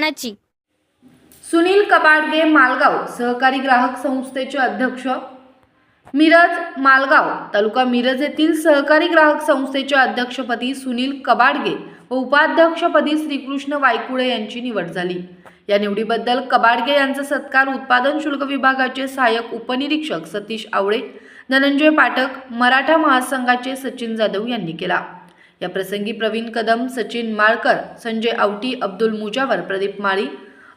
मानाची सुनील कबाडगे मालगाव सहकारी ग्राहक संस्थेचे अध्यक्ष. मिरज मालगाव तालुका मिरज येथील सहकारी ग्राहक संस्थेच्या अध्यक्षपदी सुनील कबाडगे व उपाध्यक्षपदी श्रीकृष्ण वायकुळे यांची निवड झाली. या निवडीबद्दल कबाडगे यांचा सत्कार उत्पादन शुल्क विभागाचे सहाय्यक उपनिरीक्षक सतीश आवळे धनंजय पाठक मराठा महासंघाचे सचिन जाधव यांनी केला. या प्रसंगी प्रवीण कदम सचिन माळकर संजय आवटी अब्दुल मुजावर प्रदीप माळी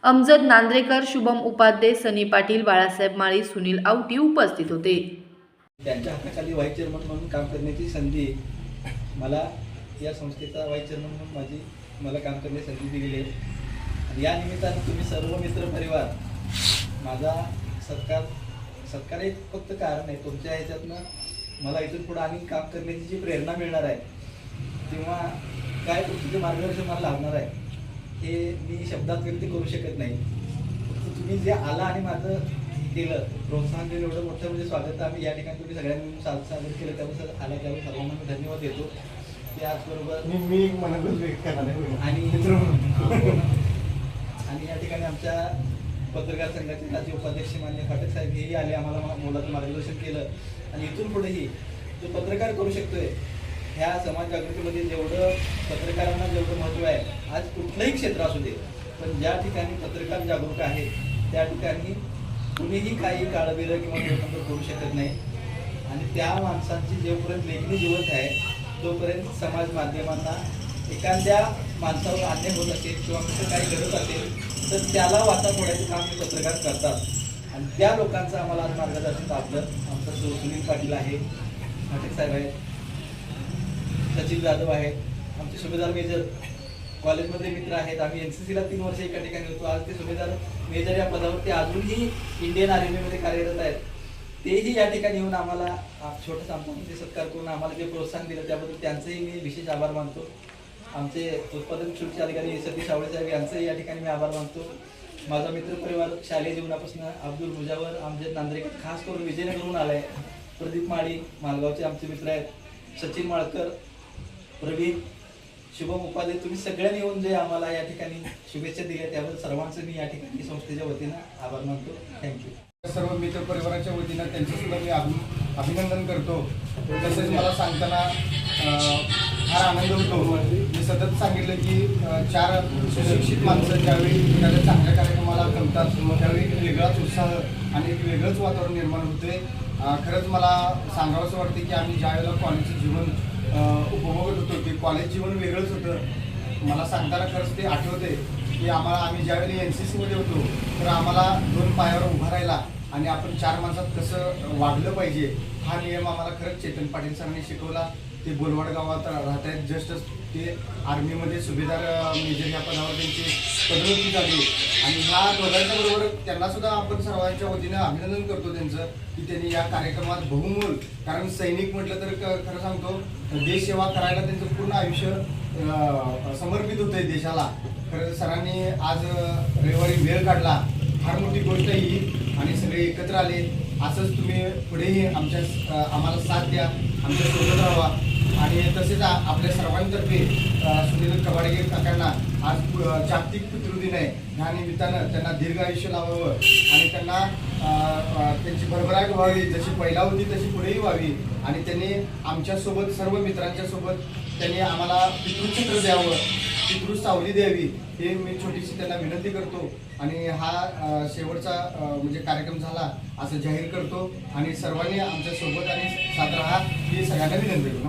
अमजद नांद्रेकर शुभम उपाध्ये सनी पाटील बाळासाहेब माळी सुनील आवटी उपस्थित होते. त्यांच्या हाताखाली व्हाईस चेअरमन म्हणून काम करण्याची संधी मला या संस्थेचा व्हाईस चेअरमन म्हणून माझी मला काम करण्याची संधी दिलेली आहे. आणि या निमित्तानं तुम्ही सर्व मित्र परिवार माझा सत्कार सत्कार एक फक्त कारण आहे तुमच्या ह्याच्यातनं मला इथून पुढं आणि काम करण्याची जी प्रेरणा मिळणार आहे किंवा काय तुमचं मार्गदर्शन मला लाभणार आहे हे मी शब्दात व्यक्त करू शकत नाही फक्त तुम्ही जे आला आणि माझं केलं प्रोत्साहन दिलं एवढं मोठं म्हणजे स्वागत आम्ही या ठिकाणी तुम्ही सगळ्यांनी सादर केलं त्याबद्दल आला त्यावेळी सर्वांना मी धन्यवाद देतो त्याचबरोबर मी मी मनातच व्यक्त. आणि. आणि या ठिकाणी आमच्या पत्रकार संघाचे राज्य उपाध्यक्ष मान्य फाटक साहेब हेही आले आम्हाला मोलाचं मार्गदर्शन केलं आणि इथून पुढेही जो पत्रकार करू शकतोय ह्या समाज जागृतीमध्ये जेवढं पत्रकारांना जेवढं महत्त्व आहे आज कुठलंही क्षेत्र असू दे पण ज्या ठिकाणी पत्रकार जागरूक आहे त्या ठिकाणी कुणीही काही काळबेरं किंवा गैरसमज करू शकत नाही. आणि त्या माणसांची जोपर्यंत लेखणी जिवंत आहे तोपर्यंत समाज माध्यमांना एखाद्या माणसावर अन्याय होत असेल किंवा कसं काही घडत असेल तर त्याला वाचा फोडायचं काम हे पत्रकार करतात. आणि त्या लोकांचं आम्हाला आज मार्गदर्शन लाभलं आमचं सुनील पाटील आहे फाटक साहेब आहेत. सचिन जाधव आहेत आमचे सुभेदार मेजर. कॉलेजमध्ये मित्र आहेत. आम्ही एन सी सीला तीन वर्ष एका ठिकाणी होतो. आज ते सुभेदार मेजर या पदावरती अजूनही इंडियन आर्मीमध्ये कार्यरत आहेत. तेही या ठिकाणी येऊन आम्हाला छोटंसं छोटासा आमचा म्हणजे सत्कार करून आम्हाला जे प्रोत्साहन दिलं त्याबद्दल त्यांचंही मी विशेष आभार मानतो. आमचे उत्पादन शुल्क अधिकारी सतीश आवळे साहेब यांचंही या ठिकाणी मी आभार मानतो. माझा मित्र परिवार शालेय जीवनापासून अब्दुल भुजावर आमचे नांद्रेकर खास करून विजयनगरहून आहे प्रदीप माळी मालगावचे आमचे मित्र आहेत. सचिन माळकर प्रवीण शुभम उपाध्ये तुम्ही सगळ्यांनी येऊन जे आम्हाला या ठिकाणी शुभेच्छा दिल्या त्याबद्दल सर्वांचं मी या ठिकाणी संस्थेच्या वतीनं आभार मानतो. थँक्यू सर्व मित्र परिवाराच्या वतीनं त्यांचं सुद्धा मी अभि अभिनंदन करतो. तसेच मला सांगताना फार आनंद होतो. मी सतत सांगितलं की चार सुशिक्षित माणसं ज्यावेळी एखाद्या चांगल्या कार्यक्रमाला करतात मग त्यावेळी एक वेगळाच उत्साह आणि एक वेगळंच वातावरण निर्माण होते. खरंच मला सांगावंसं वाटते की आम्ही ज्या वेळेला कॉलेजचं जीवन उपभोगत होतो. ते कॉलेज जीवन वेगळंच होतं. मला सांगताना खरंच ते आठवते की आम्हाला आम्ही ज्यावेळी एन सी सीमध्ये होतो तर आम्हाला दोन पायावर उभा राहिला आणि आपण चार माणसात कसं वागलं पाहिजे हा नियम आम्हाला खरंच चेतन पाटील सरांनी शिकवला. ते बोलवाड गावात राहत आहेत. जस्ट ते आर्मीमध्ये सुभेदार मेजर या पदावर त्यांची पदोन्नती झाली. आणि ह्या दोघांच्या बरोबर त्यांना सुद्धा आपण सर्वांच्या वतीनं अभिनंदन करतो त्यांचं की त्यांनी या कार्यक्रमात बहुमोल कारण सैनिक म्हटलं तर क- खरं सांगतो देश सेवा करायला त्यांचं पूर्ण आयुष्य समर्पित होतंय देशाला. खरं सरांनी आज रविवारी वेळ काढला. फार मोठी गोष्ट ही आणि सगळे एकत्र आले. असंच तुम्ही पुढेही आमच्या आम्हाला साथ द्या. आमच्यासोबत राहा आणि तसेच आपल्या सर्वांतर्फे सुनील कवाडगे काकांना आज जागतिक पितृदिन आहे. ह्या निमित्तानं त्यांना दीर्घ आयुष्य लावावं आणि त्यांना त्यांची भरभराट व्हावी जशी पहिला होती तशी पुढेही व्हावी. आणि त्यांनी आमच्यासोबत सर्व मित्रांच्या सोबत त्यांनी आम्हाला पितृचित्र द्यावं पितृ सावली द्यावी हे मी छोटीशी त्यांना विनंती करतो. आणि हा शेवटचा म्हणजे कार्यक्रम झाला असं जाहीर करतो. आणि सर्वांनी आमच्यासोबत आणि साथ राहा ही सगळ्यांना विनंती करतो.